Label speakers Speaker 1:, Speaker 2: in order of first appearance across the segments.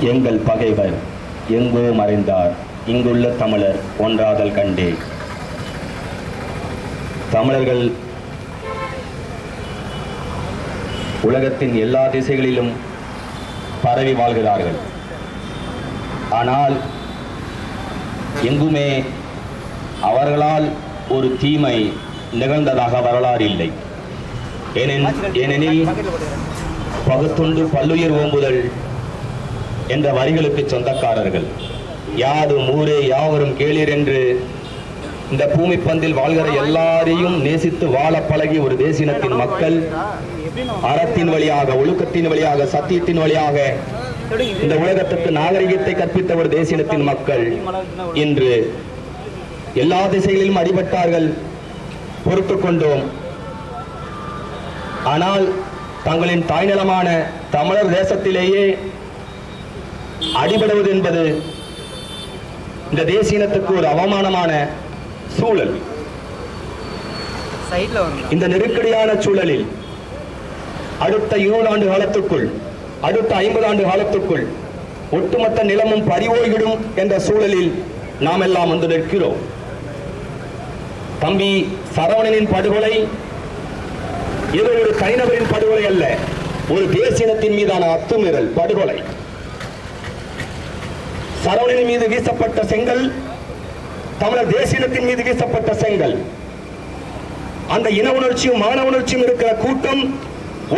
Speaker 1: எங்கள் பகைவர் எங்கோ மறைந்தார். இங்குள்ள தமிழர் ஒன்றாதல் கண்டே. தமிழர்கள் உலகத்தின் எல்லா திசைகளிலும் பரவி வாழ்கிறார்கள். ஆனால் எங்குமே அவர்களால் ஒரு தீமை நிகழ்ந்ததாக வரலாறு இல்லை. ஏனெனில் பகுத்துண்டு பல்லுயிர் ஓம்புதல் என்ற வரிகளுக்கு சொந்தக்காரர்கள். யாதும் ஊரே யாவரும் கேளீர் என்று இந்த பூமி பந்தில் வாழ்கிற எல்லாரையும் நேசித்து வாழ பழகி ஒரு தேசினத்தின் மக்கள் அறத்தின் வழியாக ஒழுக்கத்தின் வழியாக சத்தியத்தின் வழியாக இந்த உலகத்துக்கு நாகரிகத்தை கற்பித்த ஒரு தேசினத்தின் மக்கள் இன்று எல்லா திசைகளிலும் அடிபட்டார்கள் பொறுத்து கொண்டோம். ஆனால் தங்களின் தாய்நிலமான தமிழர் தேசத்திலேயே அடிபடுவது என்பது இந்த தேசியனத்துக்கு ஒரு அவமானமான சூழல். இந்த நெருக்கடியான சூழலில் அடுத்த இருபது ஆண்டு காலத்துக்குள் அடுத்த ஐம்பது ஆண்டு காலத்துக்குள் ஒட்டுமொத்த நிலமும் பறிவோய்விடும் என்ற சூழலில் நாம் எல்லாம் வந்து நிற்கிறோம். தம்பி சரவணனின் படுகொலை இது ஒரு தனிநபரின் படுகொலை அல்ல ஒரு தேசியனத்தின் மீதான அத்துமீறல் படுகொலை. சரவணனின் மீது வீசப்பட்ட செங்கல் தமிழர் தேசியத்தின் மீது வீசப்பட்ட செங்கல். அந்த இன உணர்ச்சியும் மான உணர்ச்சியும் இருக்கிற கூட்டம்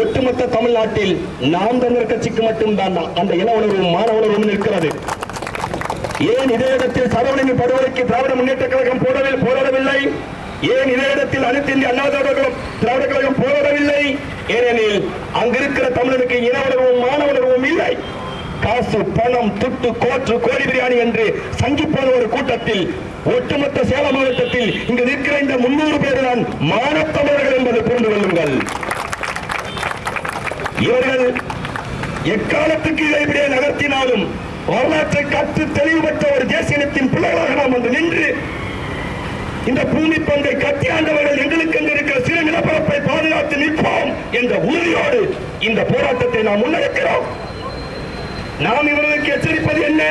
Speaker 1: ஒட்டுமொத்த தமிழ்நாட்டில் நாம் தமிழர் கட்சிக்கு மட்டும்தான் அந்த இன உணர்வும் மான உணர்வும் இருக்கிறது ஏன் இதே இடத்தில் சரவணனின் படுகொலைக்கு திராவிட முன்னேற்ற கழகம் போடவில் போராடவில்லை? ஏன் இதே இடத்தில் அனைத்து இந்திய அண்ணா திராவிட திராவிட கழகம் போராடவில்லை? ஏனெனில் அங்கிருக்கிற தமிழருக்கு இன உணர்வும் மான உணர்வும் இல்லை. காசு பணம் துட்டு கோற்று கோழி பிரியாணி என்று சங்கிப்போன ஒரு கூட்டத்தில் ஒட்டுமொத்த சேலம் மாவட்டத்தில் இங்கு நிற்கிற இந்த முன்னூறு பேர் தான் மானத்தமிழர்கள் என்பதை புரிந்து கொள்ளுங்கள். இவர்கள் எக்காலத்துக்கு இதை இப்படியே நகர்த்தினாலும் வரலாற்றை கற்று தெளிவு ஒரு தேசியத்தின் பிள்ளைகளாக நாம் வந்து நின்று இந்த பூமி பங்கை கட்டி ஆண்டவர்கள் எங்களுக்கு இருக்கிற சிறு நிலப்பரப்பை பாதுகாத்து நிற்போம் என்ற உறுதியோடு இந்த போராட்டத்தை நாம் முன்னெடுக்கிறோம். நாம் இவர்களுக்கு எச்சரிப்பது என்ன?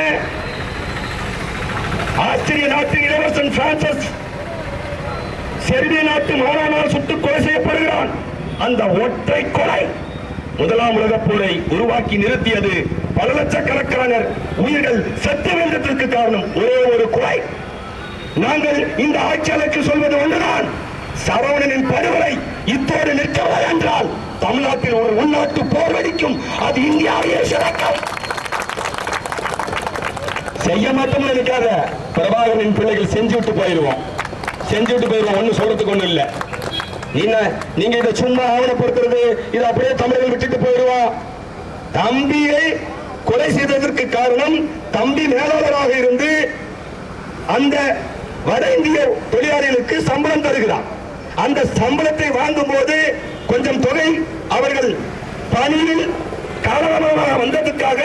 Speaker 1: ஆஸ்திரிய நாட்டின் இளவரசன் பிரான்சஸ் செர்பிய நாட்டு மாணவனால் சுட்டுக் கொலை செய்யப்படுகிறான். அந்த ஒற்றை கொலை முதலாம் உலக போரை உருவாக்கி நிறுத்தியது பல லட்சக்கணக்கான உயிர்கள் செத்து வென்றதற்கு காரணம் ஒரே ஒரு கொலை. நாங்கள் இந்த ஆட்சியாளருக்கு சொல்வது ஒன்றுதான். சரவணனின் படுகொலை இத்தோடு நிற்கவில்லை என்றால் தமிழ்நாட்டில் ஒரு உள்நாட்டு போர் வெடிக்கும். அது இந்தியாவையே சிறக்கும் செய்ய மாட்டோம்னு நினைக்காத. பிரபாகரின் பிள்ளைகள் செஞ்சு விட்டு போயிடுவோம் செஞ்சு விட்டு போயிடுவோம் ஒன்றும் சொல்றதுக்கு ஒண்ணும் இல்ல. என்ன நீங்க இதை சும்மா ஆவணப்படுத்துறது இது அப்படியே தமிழர்கள் விட்டுட்டு போயிடுவா தம்பியை கொலை செய்ததற்கு காரணம் தம்பி மேலாளராக இருந்து அந்த வட இந்திய தொழிலாளிகளுக்கு சம்பளம் தருகிறார் அந்த சம்பளத்தை வாங்கும் போது கொஞ்சம் தொகை அவர்கள் பணியில் காரணமாக வந்ததுக்காக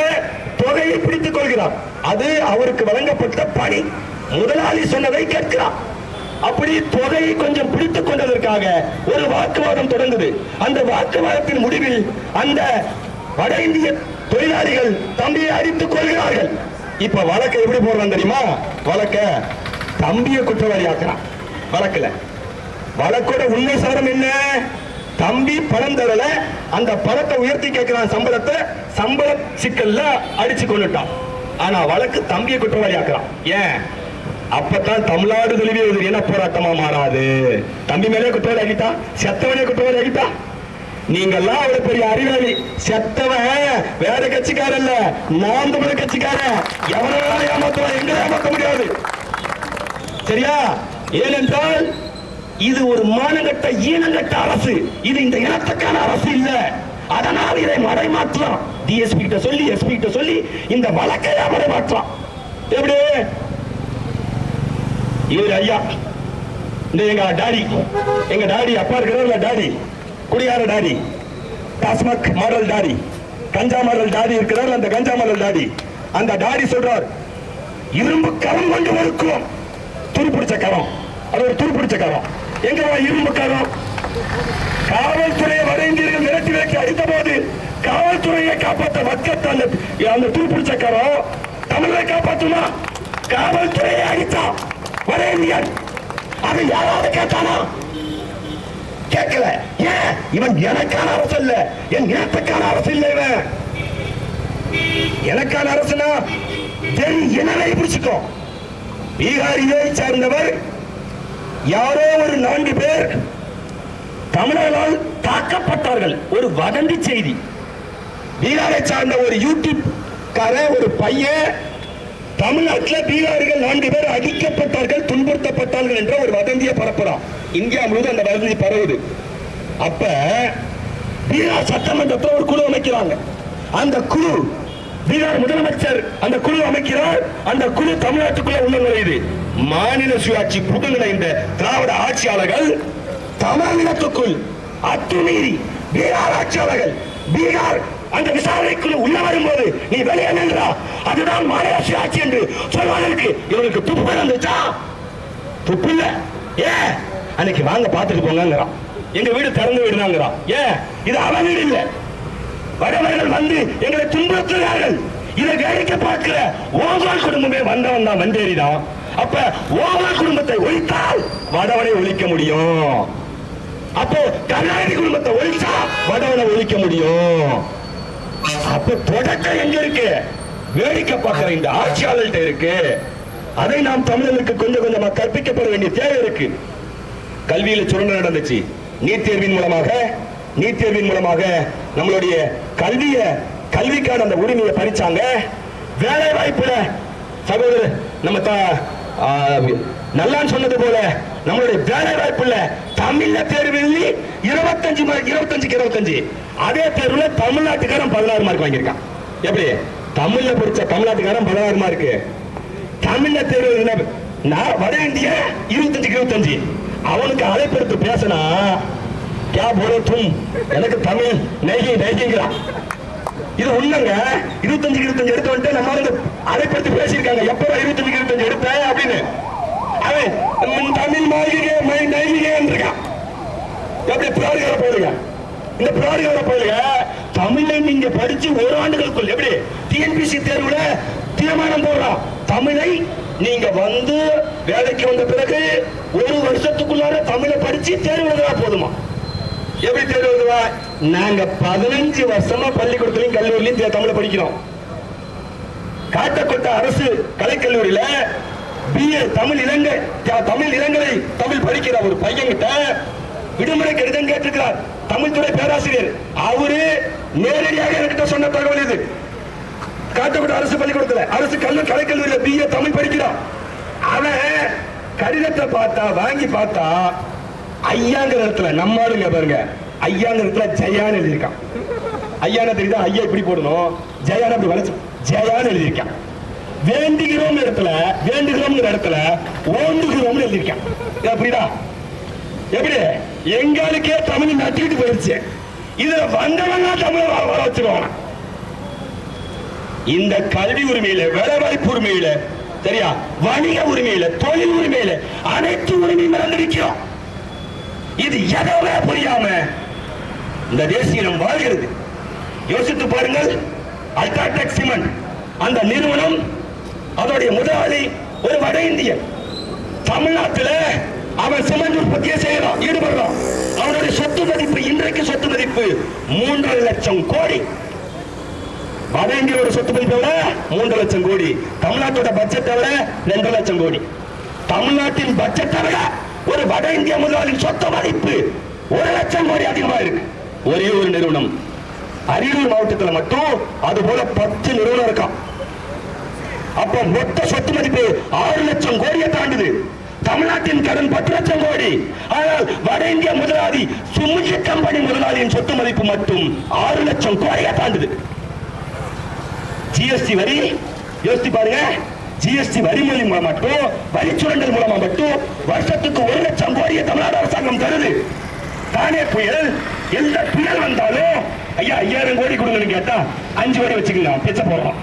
Speaker 1: தொகையை பிடித்துக் கொள்கிறார். அது அவருக்கு வழங்கப்பட்ட பணி. முதலாளி சொன்னதை கேட்கிறார். அப்படி தொகையை கொஞ்சம் பிடித்துக் கொண்டதற்காக ஒரு வாக்குவாதம் தொடர்ந்தது. அந்த வாக்குவாதத்தின் முடிவில் அந்த வட இந்திய தொழிலாளிகள் தம்பியை அடித்துக் கொள்கிறார்கள். இப்ப வழக்கை எப்படி போடுறான் தெரியுமா? வழக்க தம்பியை குற்றவாளி ஆக்குறான் வழக்குல. வழக்கோட உண்மை சாரம் என்ன? தம்பி பணம் தரல அந்த பணத்தை உயர்த்தி கேட்கிறான் சம்பளத்தை சம்பள சிக்கல்ல அடிச்சு கொண்டுட்டான். ஆனா வழக்கு தம்பியை குற்றவாளி ஆக்குறான் ஏன்? அப்பதான் தமிழ்நாடு தழுவிய ஒரு இன போராட்டமா மாறாது? தம்பி மேலே குற்றவாளி ஆகிட்டா? செத்தவனே குற்றவாளி ஆகிட்டா? நீங்கெல்லாம் அவ்வளவு பெரிய அறிவாளி. செத்தவன் வேற கட்சிக்காரன் இல்ல நான் தமிழ் கட்சிக்காரன். எவனால ஏமாத்துவான்? எங்க ஏமாத்த முடியாது. சரியா? ஏனென்றால் இது ஒரு மானங்கட்ட ஈனங்கட்ட அரசு. இது இந்த இனத்துக்கான அரசு இல்ல. அதனால் இதை மறைமாற்றலாம் டிஎஸ்பி கிட்ட சொல்லி எஸ்பி கிட்ட சொல்லி இந்த வழக்கை மறைமாற்றலாம் எப்படி? இவர் ஐயா. இந்த எங்க டாடி. எங்க டாடி அப்பா இருக்கிறார்ல டாடி. குடியார டாடி. TASMAC model daddy. கஞ்சா மாடல் டாடி இருக்கிறார் அந்த கஞ்சா மாடல் டாடி. அந்த டாடி சொல்றார் இரும்பு கரம் கொண்டு ஒடுக்குவோம் துருப்பிடிச்ச கரம். அது ஒரு துருப்பிடிச்ச கரம். எங்களோட இரும்பு காவல்துறையை வட இந்தியர்கள் மிரட்டி விலக்கி அடித்த போது காவல்துறையை காப்பாற்ற மக்கள் அந்த அந்த துருப்பிடிச்சக்காரோ தமிழரை காப்பாற்றுமா? காவல்துறையை அடித்தான் வட அது யாராவது கேட்டானா? கேட்கல. ஏன்? இவன் எனக்கான அரசு இல்ல. என் இனத்துக்கான அரசு இல்ல இவன். எனக்கான அரசுனா தெரி எனவே பிடிச்சுக்கோ பீகாரியை சார்ந்தவர் யாரோ ஒரு நான்கு பேர் தமிழர்களால் தாக்கப்பட்டார்கள். ஒரு வதந்தி செய்தி. பீகாரை சார்ந்த ஒரு யூடியூப் கார ஒரு பையன் தமிழ்நாட்டில் பீகார்கள் நான்கு பேர் அடிக்கப்பட்டார்கள் துன்புறுத்தப்பட்டார்கள் என்ற ஒரு வதந்தியை பரப்புறான். இந்தியா முழுவதும் அந்த வதந்தி பரவுது. அப்ப பீகார் சட்டமன்றத்தில் ஒரு குழு அமைக்கிறாங்க. அந்த குழு பீகார் முதலமைச்சர் அந்த குழு அமைக்கிறார். அந்த குழு தமிழ்நாட்டுக்குள்ள உள்ள நுழையுது. மாநில சுயாட்சி புடுங்கின திராவிட ஆட்சியாளர்கள் தமிழகத்துக்குள் அத்துமீறி பீகார் ஆட்சியாளர்கள் பீகார் அந்த விசாரணைக்குள்ள உள்ள வரும்போது நீ வெளியே நின்றா அதுதான் மாநில சுயாட்சி என்று சொல்வதற்கு இவனுக்கு துப்பு வந்துச்சா துப்பு இல்ல. ஏ அன்னைக்கு வாங்க பாத்துட்டு போங்கிறான் எங்க வீடு திறந்து விடுதாங்கிறான். ஏ ஏன் இது அவன் வீடு இல்ல. வடவர்கள் வந்து எங்களை துன்புறுத்துகிறார்கள். இதை வேடிக்கை பார்க்கிற ஓவால் குடும்பமே வந்தவன் தான் வந்தேறிதான் அப்ப ஓவால் குடும்பத்தை ஒழித்தால் வடவனை ஒழிக்க முடியும். அப்போ கருணாநிதி குடும்பத்தை ஒழிச்சா வடவனை ஒழிக்க முடியும். அப்ப தொடக்கம் எங்க இருக்கு? வேடிக்கை பார்க்கிற இந்த ஆட்சியாளர்கிட்ட இருக்கு. அதை நாம் தமிழர்களுக்கு கொஞ்சம் கொஞ்சமா கற்பிக்கப்பட வேண்டிய தேவை இருக்கு. கல்வியில சுரண்டல் நடந்துச்சு. நீட் தேர்வின் மூலமாக நீட் தேர்வின் மூலமாக நம்மளுடைய கல்விய கல்விக்கான அந்த உரிமையை பறிச்சாங்க. வேலை வாய்ப்புல சகோதரர் நம்ம நல்லான்னு சொன்னது போல நம்மளுடைய வேலை வாய்ப்புல தமிழ்ல தேர்வில் இருபத்தஞ்சு மார்க் இருபத்தஞ்சுக்கு இருபத்தஞ்சு. அதே தேர்வுல தமிழ்நாட்டுக்காரன் பதினாறு மார்க் வாங்கியிருக்கான். எப்படி? தமிழ்ல படிச்ச தமிழ்நாட்டுக்காரன் பதினாறு மார்க் தமிழ்ல தேர்வு நான் வட இந்திய இருபத்தஞ்சுக்கு இருபத்தஞ்சு. அவனுக்கு அழைப்பெடுத்து பேசினா கே போலே தும்? எனக்கு தமிழ் நெய்கி நெகிங்கிறான். இது உண்மைங்க இருபத்தஞ்சு இருபத்தஞ்சு எடுத்து வந்துட்டு நம்ம வந்து அழைப்படுத்தி பேசியிருக்காங்க. எப்ப இருபத்தஞ்சு இருபத்தஞ்சு எடுப்பேன் அப்படின்னு. அவன் தமிழ் மாளிகை மை நைவிகேன்னு இருக்கான் எப்படி பிராடுகார போயிருங்க இந்த பிராடுகார போயிருங்க தமிழை நீங்க படிச்சு ஒரு ஆண்டுகளுக்குள் எப்படி? டிஎன்பிசி தேர்வுல தீர்மானம் போடுறோம். தமிழை நீங்க வந்து வேலைக்கு வந்த பிறகு ஒரு வருஷத்துக்குள்ளார தமிழை படிச்சு தேர்வு எழுதுனா போதுமா? எப்படி தேர்வு எழுதுவா? நாங்க பதினஞ்சு வருஷமா பள்ளிக்கூடத்திலையும் கல்லூரிலையும் தே- தமிழை படிக்கிறோம். காட்டக்கொட்ட அரசு கலைக்கல்லூரியில பிஏ தமிழ் இளங்க தமிழ் இளங்கலை தமிழ் படிக்கிற ஒரு பையன்கிட்ட விடுமுறை கடிதம் கேட்டிருக்கிறார். தமிழ் துறை பேராசிரியர். அவரு நேரடியாக என்கிட்ட சொன்ன தகவல் இது. காட்டக்கூட அரசு பள்ளிக்கூடத்துல அரசு கல்லூரி கலைக்கல்லூரியில பிஏ தமிழ் படிக்கிறான். அவன் கடிதத்தை பார்த்தா வாங்கி பார்த்தா ஐயாங்கிற இடத்துல நம்ம ஆளுங்க பாருங்க. ஐயாங்கிற இடத்துல ஜெயான்னு எழுதியிருக்கான். ஐயான தெரியுதா? ஐயா இப்படி போடணும். ஜெயான அப்படி வளைச்சு ஜெயான்னு எழுதியிருக்கான். வேண்டுகிறோம் இடத்துல வேண்டுகிறோம்ங்கிற இடத்துல ஓண்டுகிறோம்னு எழுதியிருக்கான். அப்படிதா எப்படி? எங்களுக்கே தமிழ் நட்டுக்கிட்டு போயிடுச்சு இதுல வந்தவங்க தமிழ் வர வர வச்சிருவாங்க இந்த கல்வி உரிமையில வேலைவாய்ப்பு உரிமையில சரியா? வணிக உரிமையில தொழில் உரிமையில அனைத்து உரிமையும் இழந்திருக்கிறோம் இது எதவே புரியாம இந்த தேசியம் வாழ்கிறது. யோசித்து பாருங்கள் அல்ட்ராடெக் சிமெண்ட் அந்த நிறுவனம் அதோடைய முதலாளி ஒரு வட இந்தியன். தமிழ்நாட்டில் அவன் சிமெண்ட் உற்பத்தியை செய்யறான் ஈடுபடுறான். அவனுடைய சொத்து மதிப்பு இன்றைக்கு சொத்து மதிப்பு மூன்றரை லட்சம் கோடி. வட இந்தியோட சொத்து மதிப்பை விட மூன்று லட்சம் கோடி. தமிழ்நாட்டோட பட்ஜெட்டை விட ரெண்டு லட்சம் கோடி. தமிழ்நாட்டின் பட்ஜெட்டை விட ஒரு வட இந்திய முதலாளியின் சொத்த மதிப்பு ஒரு லட்சம் கோடி அதிகமா இருக்கு. ஒரே ஒரு நிறுவனம். அரியலூர் மாவட்டத்துல மட்டும் அது போல பத்து நிறுவனம் இருக்கான் அப்ப மொத்த சொத்து மதிப்பு ஆறு லட்சம் கோடியை தாண்டுது. தமிழ்நாட்டின் கடன் பத்து லட்சம் கோடி. ஆனால் வட இந்திய முதலாளி சுமுகி கம்பெனி முதலாளியின் சொத்து மதிப்பு மட்டும் ஆறு லட்சம் கோடியை தாண்டுது. ஜிஎஸ்டி வரி யோசித்து பாருங்க. ஜிஎஸ்டி வரி மூலியமா மட்டும் வரி சுரண்டல் மூலமா மட்டும் வருஷத்துக்கு ஒரு லட்சம் கோடியை தமிழ்நாடு அரசாங்கம் தருது. தானே புயல்? எந்த புயல் வந்தாலும் ஐயா ஐயாயிரம் கோடி கொடுங்கன்னு கேட்டா அஞ்சு கோடி வச்சுக்கலாம் பிச்சை போறோம்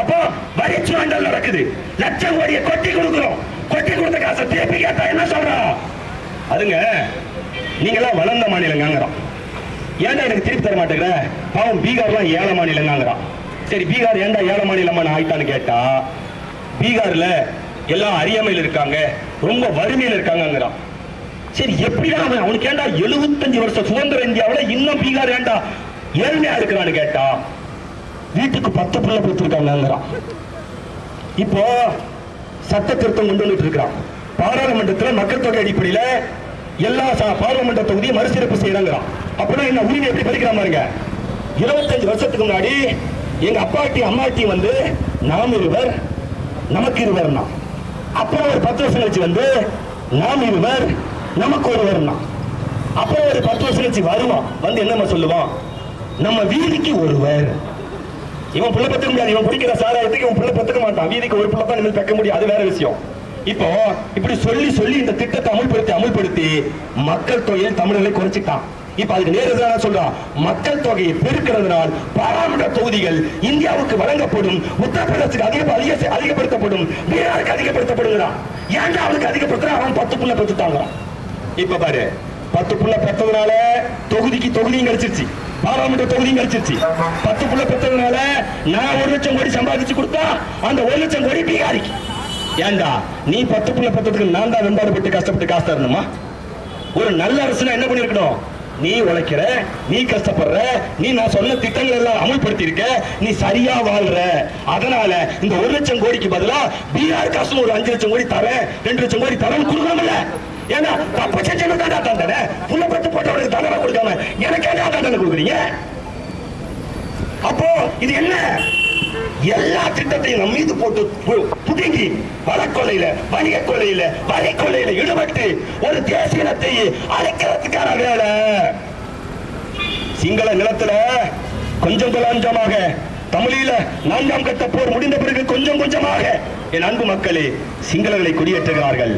Speaker 1: அப்போ வரி சுரண்டல் நடக்குது. லட்சம் கோடியை கொட்டி கொடுக்குறோம். கொட்டி கொடுத்த காசை திருப்பி கேட்டா என்ன சொல்றோம் அதுங்க நீங்களாம் வளர்ந்த மாநிலங்கிறான் ஏன்டா எனக்கு திருப்பி தர மாட்டேங்கிற? பாவம் பீகார்லாம் ஏழை மாநிலங்கிறான் சரி பீகார் ஏன்டா ஏழை மாநிலமான ஆயிட்டான்னு கேட்டா பீகார்ல எல்லாம் அறியாமையில் இருக்காங்க ரொம்ப வறுமையில் இருக்காங்கிறான் சரி எப்படிதான் அவன் அவனுக்கு ஏண்டா எழுபத்தஞ்சு வருஷம் சுதந்திர இந்தியாவுல இன்னும் பீகார் ஏண்டா ஏழ்மையா இருக்கிறான்னு கேட்டா வீட்டுக்கு பத்து பிள்ளை கொடுத்துருக்காங்கிறான் இப்போ சட்ட திருத்தம் கொண்டு வந்துட்டு இருக்கிறான் பாராளுமன்றத்துல மக்கள் தொகை அடிப்படையில எல்லா பாராளுமன்ற தொகுதியும் மறுசீரமைப்பு செய்யறாங்கிறான். அப்படின்னா என்ன உரிமை எப்படி பறிக்கிறான் பாருங்க. இருபத்தஞ்சு வருஷத்துக்கு முன்னாடி எங்க அப்பாட்டி அம்மாட்டி வந்து நாம் இருவர் நமக்கு இருவர்னா. அப்புறம் ஒரு பத்து வருஷம் கழிச்சு வந்து நாம் இருவர் நமக்கு ஒருவர்னா. அப்புறம் ஒரு பத்து வருஷம் கழிச்சு வருவான். வந்து என்னம்மா சொல்லுவான்? நம்ம வீதிக்கு ஒருவர். இவன் புள்ள பத்துக்க முடியாது. இவன் பிடிக்கிற சாராயத்துக்கு இவன் புள்ள பத்துக்க மாட்டான். வீதிக்கு ஒரு புள்ள தான் இனிமேல் பெக்க முடியும். அது வேற விஷயம். இப்போ இப்படி சொல்லி சொல்லி இந்த திட்டத்தை அமுல்படுத்தி அமுல்படுத்தி மக்கள் தொகையில் தமிழர்களை குறைச்சிட்டான். இப்ப அதுக்கு நேர் எதிராக சொல்றான் மக்கள் தொகையை பெருக்கிறதுனால் பாராளுமன்ற தொகுதிகள் இந்தியாவுக்கு வழங்கப்படும் உத்தரப்பிரதேசத்துக்கு அதிக அதிக அதிகப்படுத்தப்படும் பீகாருக்கு அதிகப்படுத்தப்படுகிறான் ஏன்டா அவனுக்கு அதிகப்படுத்துறான் அவன் பத்து புள்ள பெற்றுட்டாங்க இப்ப பாரு பத்து புள்ள பெற்றதுனால தொகுதிக்கு தொகுதியும் கிடைச்சிருச்சு பாராளுமன்ற தொகுதியும் கிடைச்சிருச்சு பத்து புள்ள பெற்றதுனால நான் ஒரு லட்சம் கோடி சம்பாதிச்சு கொடுத்தா அந்த ஒரு லட்சம் கோடி பீகாரிக்கு. ஏண்டா நீ பத்து புள்ள பெற்றதுக்கு நான் தான் வெம்பாடுபட்டு கஷ்டப்பட்டு காசு தரணுமா? ஒரு நல்ல அரசுனா என்ன பண்ணிருக்கணும் நீ உழைக்கிற நீ கஷ்டப்படுற நீ நான் சொன்ன திட்டங்கள் எல்லாம் அமல்படுத்தி இருக்க நீ சரியா வாழ்ற. அதனால இந்த ஒரு லட்சம் கோடிக்கு பதிலா பீகார் காசு ஒரு அஞ்சு லட்சம் கோடி தரேன் ரெண்டு லட்சம் கோடி தரேன் கொடுக்கணும்ல. ஏன்னா தப்பு செஞ்சவனுக்கு தான் தானே புள்ள பத்து போட்டவனுக்கு தண்டனை கொடுக்காம எனக்கு என்ன தண்டனை கொடுக்குறீங்க? அப்போ இது என்ன? எல்லா திட்டத்தையும் நம் மீது போட்டு புதுங்கி புடுங்கி வழக்கொலையில வணிக கொள்ளையில வரி கொள்ளையில ஈடுபட்டு ஒரு தேசிய இனத்தை அழைக்கிறதுக்கான வேலை. சிங்கள நிலத்துல கொஞ்சம் கொஞ்சமாக தமிழில நான்காம் கட்ட போர் முடிந்த பிறகு கொஞ்சம் கொஞ்சமாக என் அன்பு மக்களே சிங்களர்களை குடியேற்றுகிறார்கள்.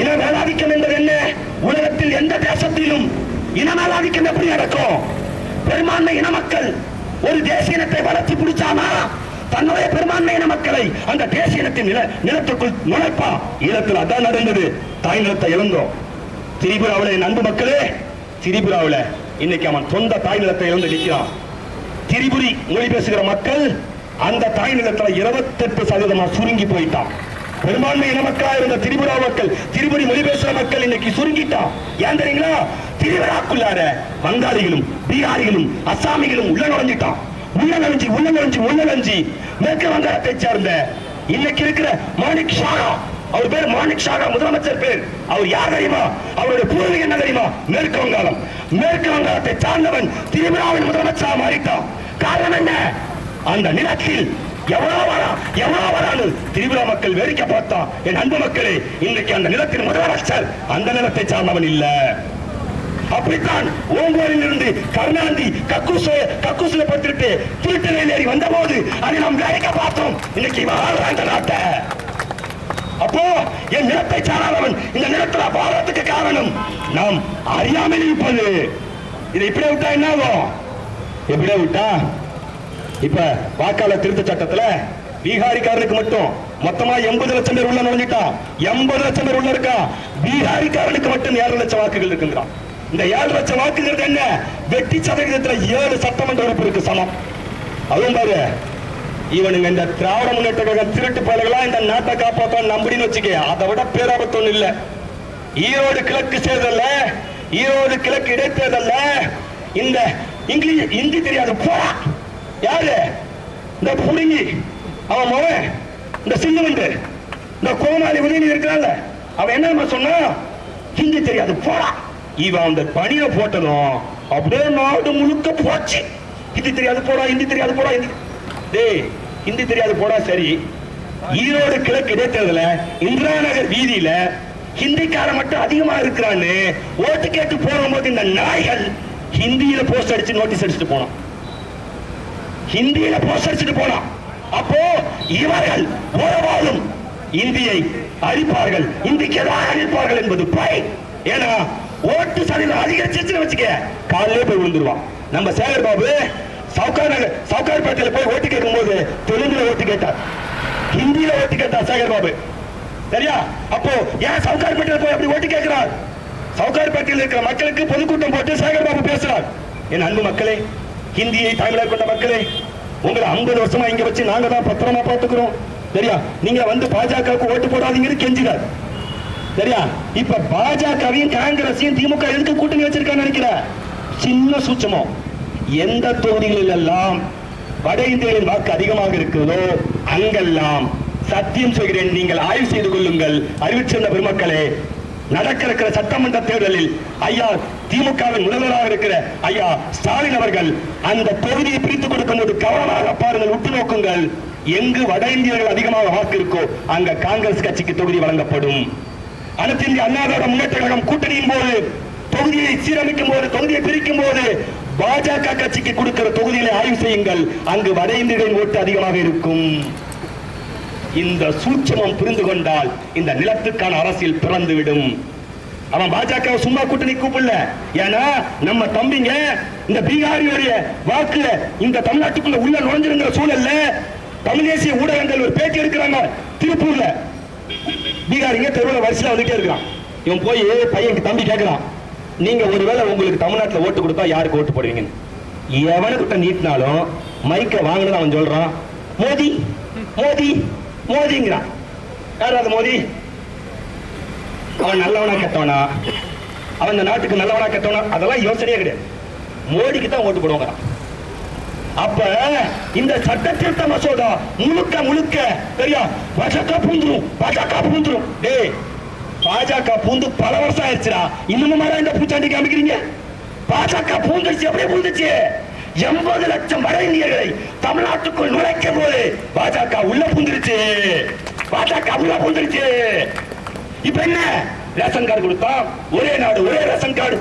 Speaker 1: இன மேலாதிக்கம் என்பது என்ன? உலகத்தில் எந்த தேசத்திலும் இன மேலாதிக்கம் எப்படி நடக்கும்? பெரும்பான்மை இன மக்கள் ஒரு தேசிய இனத்தை வளர்த்தி பிடிச்சானா? தன்னுடைய பெரும்பான்மை இன மக்களை அந்த தேசிய இனத்தின் நில நிலத்துக்குள் நுழைப்பா. ஈழத்தில் அதான் நடந்தது. தாய் நிலத்தை இழந்தோம். திரிபுராவில் என் அன்பு மக்களே திரிபுராவில் இன்னைக்கு அவன் சொந்த தாய் நிலத்தை இழந்து நிற்கிறான். திரிபுரி மொழி பேசுகிற மக்கள் அந்த தாய் நிலத்துல இருபத்தெட்டு சதவீதமா சுருங்கி போயிட்டான். பெரும்பான்மை இன மக்களா இருந்த திரிபுரா மக்கள் திரிபுரி மொழி பேசுற மக்கள் இன்னைக்கு சுருங்கிட்டான். ஏன் தெரியுங்களா? திருவிழாக்குள்ளார வங்காளிகளும் பீகாரிகளும் அசாமிகளும் உள்ள நுழைஞ்சிட்டான். உள்ள நுழைஞ்சி உள்ள நுழைஞ்சு உள்ள நுழைஞ்சி மேற்கு வங்காளத்தை சேர்ந்த இன்னைக்கு இருக்கிற மாணிக் ஷாரா அவர் பேர் மாணிக் ஷாரா முதலமைச்சர் பேர். அவர் யார் தெரியுமா? அவருடைய பூர்வீகம் என்ன தெரியுமா? மேற்கு வங்காளம். மேற்கு வங்காளத்தை சார்ந்தவன் திரிபுராவின் முதலமைச்சரா மாறிட்டான். காரணம் என்ன? அந்த நிலத்தில் எவ்வளவு வரா எவ்வளவு வரான்னு திரிபுரா மக்கள் வேடிக்கை பார்த்தான். என் அன்பு மக்களே இன்னைக்கு அந்த நிலத்தின் முதலமைச்சர் அந்த நிலத்தை சார்ந்தவன் இல்ல. அப்படித்தான் ஓங்கோலில் இருந்து கருணாந்தி கக்கூசு கக்கூசுல படுத்துட்டு திருட்டலையில் ஏறி வந்த போது அதை நாம் வேடிக்கை பார்த்தோம். இன்னைக்கு வாழ்ற இந்த நாட்டை. அப்போ என் நிலத்தை சாராதவன் இந்த நிலத்துல வாழறதுக்கு காரணம் நாம் அறியாமல் இருப்பது. இதை இப்படியே விட்டா என்ன ஆகும் எப்படியே விட்டா? இப்ப வாக்காளர் திருத்த சட்டத்துல பீகாரிக்காரனுக்கு மட்டும் மொத்தமா எண்பது லட்சம் பேர் உள்ள நுழைஞ்சிட்டான் எண்பது லட்சம் பேர் உள்ள இருக்கா? பீகாரிக்காரனுக்கு மட்டும் ஏழு லட்சம் வாக்குகள் இருக்குங்கிறான். இந்த ஏழு லட்சம் வாக்குங்கிறது என்ன? வெட்டி சதவீதத்தில் ஏழு சட்டமன்ற உறுப்பினருக்கு சமம். அதுவும் பாரு இவனுங்க இந்த திராவிட முன்னேற்ற கழகம் திருட்டு பயல்களா இந்த நாட்டை காப்பாற்ற நம்புடின்னு வச்சுக்க அதை விட பேராபத்து ஒண்ணு இல்ல. ஈரோடு கிழக்கு சேர்தல்ல ஈரோடு கிழக்கு இடைத்தேர்தல்ல இந்த இங்கிலீஷ் ஹிந்தி தெரியாது போடா யாரு? இந்த புடுங்கி அவன் மகன் இந்த சின்னவண்டு இந்த கோமாளி உதயநிதி இருக்கிறான்ல அவன் என்ன சொன்னா? ஹிந்தி தெரியாது போடா! இவன் அந்த பணியை போட்டதும் அப்படியே நாடு முழுக்க போச்சு. ஹிந்தி தெரியாது போடா ஹிந்தி தெரியாது போடா ஹிந்தி. டேய் ஹிந்தி தெரியாது போடா சரி. ஈரோடு கிழக்கு இடைத்தேர்தல இந்திரா நகர் வீதியில ஹிந்திக்கார மட்டும் அதிகமா இருக்கிறான்னு ஓட்டு கேட்டு போகும்போது இந்த நாய்கள் ஹிந்தியில போஸ்ட் அடிச்சு நோட்டீஸ் அடிச்சுட்டு போனான். ஹிந்தியில போஸ்ட் அடிச்சுட்டு போனான். அப்போ இவர்கள் ஒருவாலும் இந்தியை அழிப்பார்கள் இந்திக்கு எதாவது அழிப்பார்கள் என்பது பை. ஏன்னா ஓட்டு சதவீதம் அதிகரிச்சிருச்சுன்னு வச்சுக்க காலையிலே போய் விழுந்துருவான். நம்ம சேகர் பாபு சவுகார் நகர் சவுகார் பேட்டையில போய் ஓட்டு கேட்கும் போது தெலுங்குல ஓட்டு கேட்டார். ஹிந்தியில ஓட்டு கேட்டார் சேகர் பாபு. சரியா? அப்போ ஏன் சவுகார்பேட்டையில் போய் அப்படி ஓட்டு கேட்கிறார்? சவுகார்பேட்டையில் இருக்கிற மக்களுக்கு பொதுக்கூட்டம் போட்டு சேகர் பாபு பேசுறார். என் அன்பு மக்களே ஹிந்தியை தமிழர் கொண்ட மக்களே உங்களை ஐம்பது வருஷமா இங்க வச்சு நாங்க தான் பத்திரமா பாத்துக்கிறோம் சரியா? நீங்க வந்து பாஜகவுக்கு ஓட்டு போடாதீங்கன்னு கெஞ்சினார் சரியா? இப்ப பாஜகவையும் காங்கிரஸையும் திமுக எதுக்கு கூட்டணி வச்சிருக்கான்னு நினைக்கிற? சின்ன சூட்சமம். எந்த தொகுதிகளில் எல்லாம் வட இந்தியர்களின் வாக்கு அதிகமாக இருக்கிறதோ அங்கெல்லாம் சத்தியம் சொல்கிறேன் நீங்கள் ஆய்வு செய்து கொள்ளுங்கள். அறிவிச்சிருந்த பெருமக்களே நடக்க இருக்கிற சட்டமன்ற தேர்தலில் ஐயா திமுகவின் முதல்வராக இருக்கிற ஐயா ஸ்டாலின் அவர்கள் அந்த தொகுதியை பிரித்துக் கொடுக்கும் போது கவனமாக பாருங்கள் உற்று நோக்குங்கள். எங்கு வட இந்தியர்கள் அதிகமாக வாக்கு இருக்கோ அங்க காங்கிரஸ் கட்சிக்கு தொகுதி வழங்கப்படும். அனைத்து இந்திய அண்ணா திராவிட முன்னேற்ற கழகம் கூட்டணியின் போது தொகுதியை சீரமைக்கும் போது தொகுதியை பிரிக்கும் போது பாஜக கட்சிக்கு கொடுக்கிற தொகுதிகளை ஆய்வு செய்யுங்கள். அங்கு வட இந்தியர்களின் ஓட்டு அதிகமாக இருக்கும். இந்த சூட்சமம் புரிந்து கொண்டால் இந்த நிலத்துக்கான அரசியல் பிறந்துவிடும். அவன் பாஜக சும்மா கூட்டணி கூப்பிடல. ஏன்னா நம்ம தம்பிங்க இந்த பீகாரியுடைய வாக்குல இந்த தமிழ்நாட்டுக்குள்ள உள்ள நுழைஞ்சிருங்கிற சூழல்ல தமிழ் தேசிய ஊடகங்கள் ஒரு பேட்டி எடுக்கிறாங்க. திருப்பூர்ல. பீகாரிங்க தெருவில் வரிசையில் வந்துட்டே இருக்கான். இவன் போய் பையன் தம்பி கேட்குறான் நீங்க ஒருவேளை உங்களுக்கு தமிழ்நாட்டுல ஓட்டு கொடுத்தா யாருக்கு ஓட்டு போடுவீங்கன்னு? எவனுக்கிட்ட நீட்டினாலும் மைக்க வாங்கணும்னு அவன் சொல்றான். மோதி மோதி மோதிங்கிறான். யார் அது மோதி? அவன் நல்லவனா கெட்டவனா? அவன் இந்த நாட்டுக்கு நல்லவனா கெட்டவனா? அதெல்லாம் யோசனையே கிடையாது. மோடிக்கு தான் ஓட்டு போடுவாங்க அப்ப இந்த சட்ட திருத்த மசோதா முழுக்க முழுக்க சரியா? பாஜக பூந்துரும் பாஜக பூந்துரும். டேய் பாஜக பூந்து பல வருஷம் ஆயிடுச்சுடா. இன்னும் மாதிரி இந்த பூச்சாண்டி காமிக்கிறீங்க பாஜக பூந்துருச்சு அப்படியே பூந்துச்சு எண்பது லட்சம் வட இந்தியர்களை தமிழ்நாட்டுக்குள் நுழைக்க போது பாஜக உள்ள பூந்துருச்சு. பாஜக உள்ள பூந்துருச்சு. இப்ப என்ன? ரேஷன் கார்டு கொடுத்தா ஒரே நாடு ஒரே ரேஷன் கார்டு.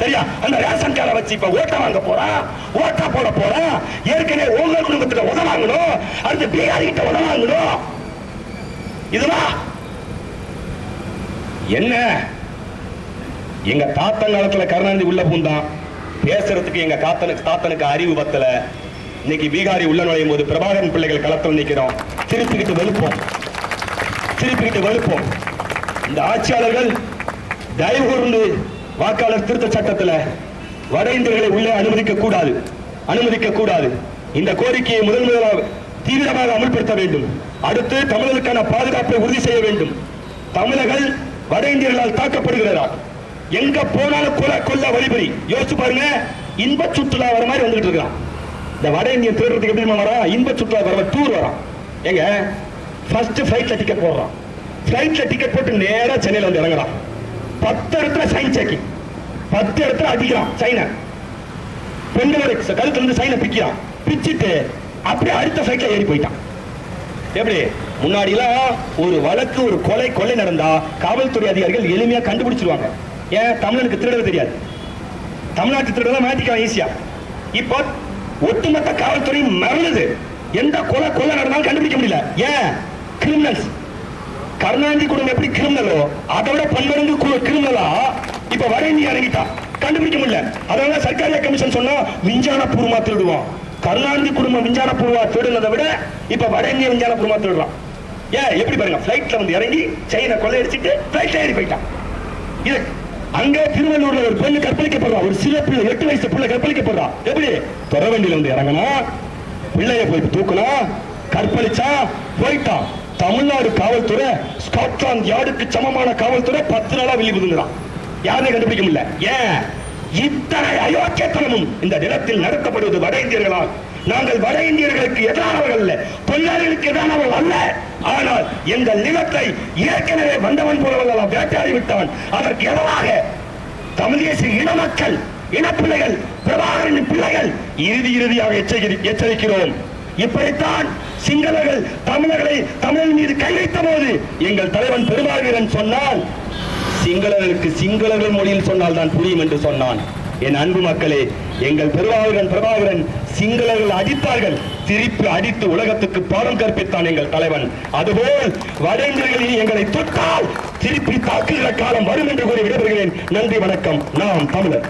Speaker 1: சரியா? அந்த ரேஷன் கார்டை வச்சு இப்ப ஓட்ட வாங்க போறான் ஓட்டா போட போறான் ஏற்கனவே உங்க குடும்பத்துல உத வாங்கணும். அடுத்து பீகாரி கிட்ட உத வாங்கணும். இதுவா? என்ன? எங்க தாத்தன் காலத்துல கருணாநிதி உள்ள பூந்தான். பேசுறதுக்கு எங்க காத்தனுக்கு தாத்தனுக்கு அறிவு பத்தல. இன்னைக்கு பீகாரி உள்ள நுழையும் போது பிரபாகரன் பிள்ளைகள் களத்தில் நிக்கிறோம். திருப்பிக்கிட்டு வெளுப்போம். திருப்பிக்கிட்டு வெளுப்போம். இந்த ஆட்சியாளர்கள் தயவு கூர்ந்து வாக்காளர் திருத்த சட்டத்தில் வட இந்தியர்களை உள்ளே அனுமதிக்க கூடாது அனுமதிக்க கூடாது. இந்த கோரிக்கையை முதல் முதலாக தீவிரமாக அமல்படுத்த வேண்டும். அடுத்து தமிழர்களுக்கான பாதுகாப்பை உறுதி செய்ய வேண்டும். தமிழர்கள் வட இந்தியர்களால் தாக்கப்படுகிறதா? எங்க போனாலும் கொலை கொல்ல வழிபறி. யோசிச்சு பாருங்க இன்ப சுற்றுலா வர மாதிரி வந்துட்டு இருக்கான். இந்த வட இந்தியன் திருடுறதுக்கு எப்படி வரா இன்ப சுற்றுலா வர டூர் வரான். எங்க? ஃபர்ஸ்ட் ஃபிளைட்ல டிக்கெட் போடுறான். ஃபிளைட்ல டிக்கெட் போட்டு நேரா சென்னையில் வந்து இறங்குறான். பத்து இடத்துல சைன் செக்கிங் பத்து இடத்துல அடிக்கிறான் சைனை பெண்களுடைய கழுத்துல இருந்து சைனை பிக்கிறான். பிச்சிட்டு அப்படியே அடுத்த ஃபிளைட்ல ஏறி போயிட்டான். எப்படி? முன்னாடிலாம் ஒரு வழக்கு ஒரு கொலை கொலை நடந்தா காவல்துறை அதிகாரிகள் எளிமையா கண்டுபிடிச்சிருவாங்க. ஏன்? தமிழனுக்கு திருட தெரியாது. தமிழ்நாட்டு திருடலாம் மாத்திக்கலாம் ஈஸியா இப்போ ஒட்டுமொத்த காவல்துறை மறந்தது. எந்த கொலை கொலை நடந்தாலும் கண்டுபிடிக்க முடியல. ஏன்? கிரிமினல்ஸ் கருணாநிதி குடும்பம் எப்படி கிரிமினலோ அதை விட பன்மடங்கு கிரிமினலா இப்ப வட இந்தியா இறங்கிட்டா? கண்டுபிடிக்க முடியல. அதனால சர்க்காரிய கமிஷன் சொன்னா விஞ்ஞான பூர்வமா திருடுவான். கருணாநிதி குடும்பம் விஞ்ஞான பூர்வா திருடுனதை விட இப்ப வடங்கிய விஞ்ஞான பூர்வமா திருடுறான். ஏன்? எப்படி பாருங்க பிளைட்ல வந்து இறங்கி செயினை கொள்ளையடிச்சிட்டு பிளைட்ல ஏறி போயிட்டான். இது அங்க திருவள்ளூர்ல ஒரு பெண்ணு கற்பழிக்கப்படுறா. ஒரு சில பிள்ளை எட்டு வயசு பிள்ளை கற்பழிக்கப்படுறா. எப்படி? தொடர்வண்டியில வந்து இறங்கினா பிள்ளைய போய் தூக்கணும் கற்பழிச்சா போயிட்டான். தமிழ்நாடு காவல்துறை ஸ்காட்லாந்து யார்டுக்கு சமமான காவல்துறை பத்து நாளா வெளியுதுங்கிறான் யாருமே கண்டுபிடிக்க முடியல. ஏன்? இத்தனை அயோக்கியத்தனமும் இந்த நிலத்தில் நடத்தப்படுவது வட இந்தியர்களால். நாங்கள் வட இந்தியர்களுக்கு எதிரானவர்கள் அல்ல தொழிலாளிகளுக்கு எதிரானவர்கள் அல்ல. ஆனால் எங்கள் நிலத்தை ஏற்கனவே வந்தவன் போலவர்கள் வேட்டையாடி விட்டான் அதற்கு எதிராக தமிழ் தேசிய இன மக்கள் இனப்பிள்ளைகள் பிரபாகரனின் பிள்ளைகள் இறுதி இறுதியாக எச்சரி- எச்சரிக்கிறோம். இப்படித்தான் சிங்களர்கள் தமிழர்களை தமிழர் மீது கை வைத்த போது எங்கள் தலைவன் பெருமாவீரன் சொன்னால் சிங்களர்களுக்கு சிங்களர்கள் மொழியில் சொன்னால் தான் புரியும் என்று சொன்னான். என் அன்பு மக்களே எங்கள் பெருமாவீரன் பிரபாகரன் சிங்களர்கள் அடித்தார்கள். திருப்பி அடித்து உலகத்துக்கு பாடம் கற்பித்தான் எங்கள் தலைவன். அதுபோல் வட எங்களை தொட்டால் திருப்பி தாக்குகிற காலம் வரும் என்று கூறி விடைபெறுகிறேன். நன்றி வணக்கம். நாம் தமிழர்.